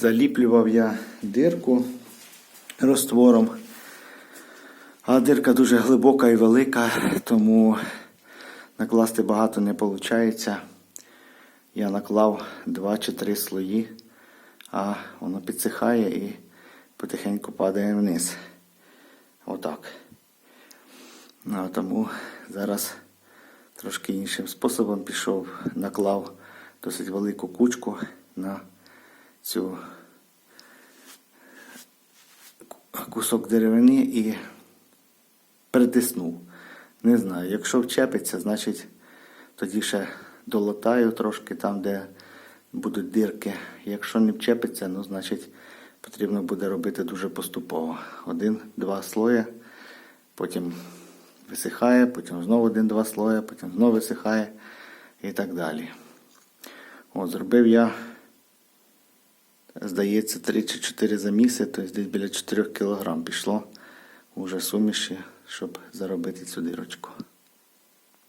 Заліплював я дирку розтвором. А дирка дуже глибока і велика, тому накласти багато не виходить. Я наклав 2 чи 3 слої, а воно підсихає і потихеньку падає вниз. Отак. Ну, тому зараз трошки іншим способом пішов, наклав досить велику кучку на цю кусок деревини і притиснув. Не знаю, якщо вчепиться, значить тоді ще долатаю трошки там, де будуть дирки. Якщо не вчепиться, ну значить потрібно буде робити дуже поступово. Один-два слоя, потім висихає, потім знову один-два слоя, потім знову висихає і так далі. От, зробив я, здається, 3 чи 4 заміси, тобто десь біля 4 кг пішло уже суміші, щоб заробити цю дирочку.